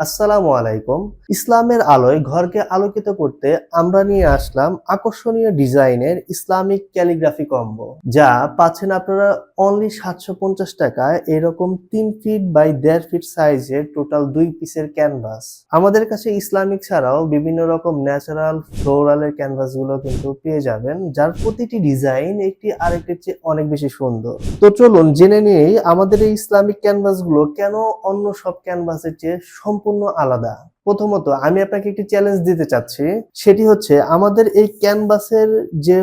আসসালামু আলাইকুম। ইসলামের আলোয় ঘরকে আলোকিত করতে আমরা নিয়ে আসলাম আকর্ষণীয় ডিজাইনের ইসলামিক ক্যালিগ্রাফি কম্বো, যা পাচ্ছেন আপনারা অনলি সাতশো পঞ্চাশ টাকায় এরকম তিন ফিট বাই দেড় ফিট সাইজের টোটাল দুই পিসের ক্যানভাস আমাদের কাছে ইসলামিক ছাড়াও বিভিন্ন রকম ন্যাচারাল ফ্লোরালের ক্যানভাসগুলো কিন্তু পেয়ে যাবেন, যার প্রতিটি ডিজাইন একটি আরেকটির চেয়ে অনেক বেশি সুন্দর। তো চলুন জেনে নিয়েই আমাদের এই ইসলামিক ক্যানভাসগুলো কেন অন্য সব ক্যানভাসের চেয়ে সম্পূর্ণ আলাদা। প্রথমত আমি আপনাকে একটি চ্যালেঞ্জ দিতে চাচ্ছি সেটি হচ্ছে আমাদের এই ক্যানভাসের যে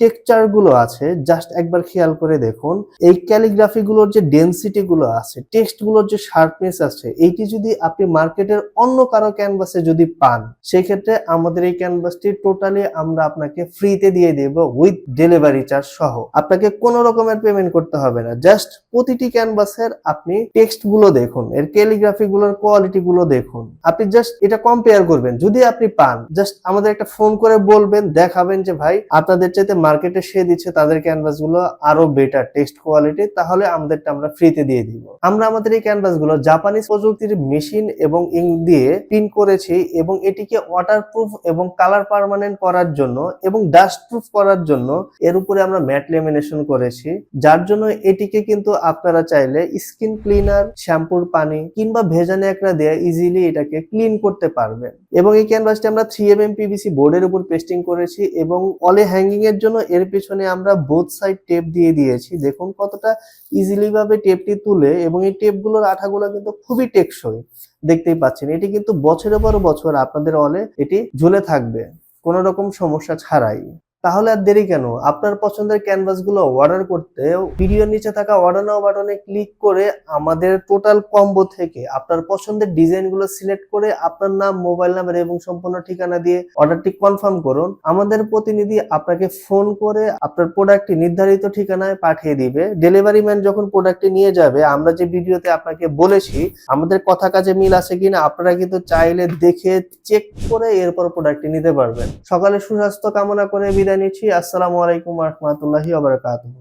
টেক্সচারগুলো আছে জাস্ট একবার খেয়াল করে দেখুন। এই ক্যালিগ্রাফি গুলোর যে ডেন্সিটি গুলো আছে টেক্সটগুলোর যে শার্পনেস আছে এইটি যদি আপনি মার্কেটের অন্য কারও ক্যানভাসে যদি পান, সেক্ষেত্রে আমাদের এই ক্যানভাসটি টোটালি আমরা আপনাকে ফ্রিতে দিয়ে দেব উইথ ডেলিভারি চার্জ সহ। আপনাকে কোনো রকমের পেমেন্ট করতে হবে না জাস্ট প্রতিটি ক্যানভাসের আপনি টেক্সটগুলো দেখুন, এর ক্যালিগ্রাফি গুলোর কোয়ালিটি গুলো দেখুন। আপনি জাস্ট এটা কম্পেয়ার করবেন, যদি আপনি পান জাস্ট আমাদের একটা ফোন করে বলবেন, দেখাবেন যে, ভাই, আপনাদের চাইতে মার্কেটে সে দিচ্ছে তাদের ক্যানভাসগুলো আরও বেটার টেক্সট কোয়ালিটি তাহলে আমাদেরটা আমরা ফ্রিতে দিয়ে দিব। আমরা আমাদের এই ক্যানভাসগুলো জাপানিজ প্রযুক্তির মেশিন এবং ইঙ্ক দিয়ে প্রিন্ট করেছি এবং এটিকে ওয়াটারপ্রুফ এবং কালার পারমানেন্ট করার জন্য এবং ডাস্ট প্রুফ করার জন্য এর উপরে আমরা ম্যাট লেমিনেশন করেছি, যার জন্য এটিকে কিন্তু আপনারা চাইলে স্কিন ক্লিনার শ্যাম্পুর পানি কিংবা ভেজা ন্যাকড়া দিয়ে ইজিলি এটাকে ক্লিন করতে পারবেন। এবং এই ক্যানভাসটি আমরা থ্রি এম এম পিভিসি বোর্ডের উপর পেস্টিং করেছি এবং অলে হ্যাঙ্গিং এর জন্য এর পেছনে আমরা বোথ সাইড টেপ দিয়ে দিয়েছি। দেখুন কতটা ইজিলি ভাবে টেপটি তুলে এবং এই টেপগুলোর আঠাগুলো কিন্তু খুবই টেকসই। দেখতেই পাচ্ছেন, এটি কিন্তু বছরের পর বছর আপনাদের অলে এটি ঝুলে থাকবে, কোনো রকম সমস্যা ছাড়াই। তাহলে আর দেরি কেন? আপনার পছন্দের ক্যানভাসগুলো অর্ডার করতে ভিডিওর নিচে থাকা অর্ডার নাও বাটনে ক্লিক করে আমাদের টোটাল কম্বো থেকে আপনার পছন্দের ডিজাইনগুলো সিলেক্ট করে আপনার নাম মোবাইল নাম্বার এবং সম্পূর্ণ ঠিকানা দিয়ে অর্ডারটি কনফার্ম করুন। আমাদের প্রতিনিধি আপনাকে ফোন করে আপনার প্রোডাক্টটি নির্ধারিত ঠিকানায় পাঠিয়ে দিবে। ডেলিভারি ম্যান যখন প্রোডাক্টটি নিয়ে যাবে, আমরা যে ভিডিওতে আপনাকে বলেছি, আমাদের কথা কাজে মিল আছে কিনা আপনারা কিন্তু চাইলে দেখে চেক করে এরপর প্রোডাক্টটি নিতে পারবেন। সকালে সুস্বাস্থ্য কামনা করে বিদায় নিচ্ছি আসসালামু আলাইকুম রহমতুল্লাহি আবরকাতুহ